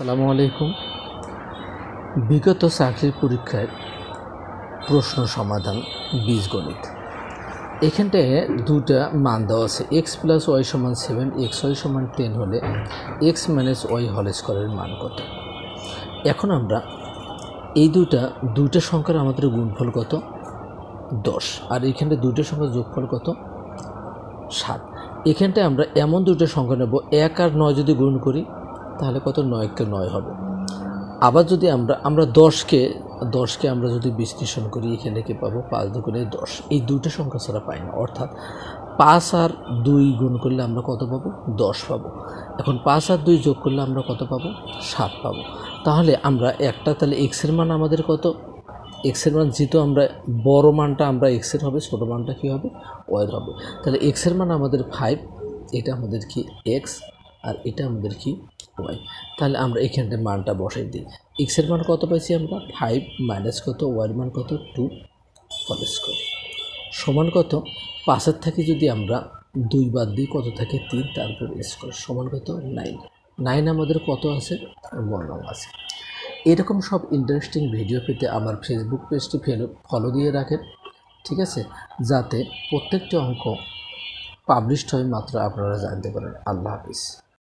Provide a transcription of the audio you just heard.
আসসালামু আলাইকুম। বিগত চাকরির পরীক্ষায় প্রশ্ন সমাধান বীজগণিত এখানটায় দুটা মান দেওয়া আছে এক্স প্লাস ওয়াই সমান সেভেন এক্স ওয়াই সমান টেন হলে এক্স মাইনাস ওয়াই হল স্কোয়ারের মান কত? এখন আমরা এই দুটা দুইটা সংখ্যার আমাদের গুণফল কত? দশ। আর এইখানটা দুইটা সংখ্যার যোগফল কত? সাত। এখানটায় আমরা এমন দুটো সংখ্যা নেব, এক আর নয় যদি গুণ করি তাহলে কত? নয়কে নয় হবে। আবার যদি আমরা আমরা দশকে দশকে আমরা যদি বিশ্লেষণ করি, এখানে কি পাবো? পাঁচ দুগুণে দশ। এই দুইটা সংখ্যা ছাড়া পাই না। অর্থাৎ পাঁচ আর দুই গুণ করলে আমরা কত পাবো? দশ পাবো। এখন পাঁচ আর দুই যোগ করলে আমরা কত পাবো? সাত পাবো। তাহলে আমরা একটা, তাহলে এক্সের মান আমাদের কত? এক্সের মান যেহেতু আমরা, বড় মানটা আমরা এক্সের হবে, ছোটো মানটা কী হবে? ওয়ের হবে। তাহলে এক্সের মান আমাদের ফাইভ এটা আমাদের কি এক্স আর এটা আমাদের কি ওয়াই তাহলে আমরা এখানটা মানটা বসাই দিই। এক্সের মান কত পাইছি আমরা? ফাইভ মাইনাস কত? ওয়াইয়ের মান কত? টু হোল স্কোয়ার সমান কত? পাঁচের থেকে যদি আমরা দুই বাদ দিই, কত থাকে? তিন, তারপর স্কোয়ার সমান কত? নাইন নাইন আমাদের কত আছে? বর্ণম আছে। এরকম সব ইন্টারেস্টিং ভিডিও পেতে আমার ফেসবুক পেজটি ফেলো ফলো দিয়ে রাখেন, ঠিক আছে? যাতে প্রত্যেকটি অঙ্ক পাবলিশড হয়, মাত্র আপনারা জানতে পারেন। আল্লাহ হাফিজ।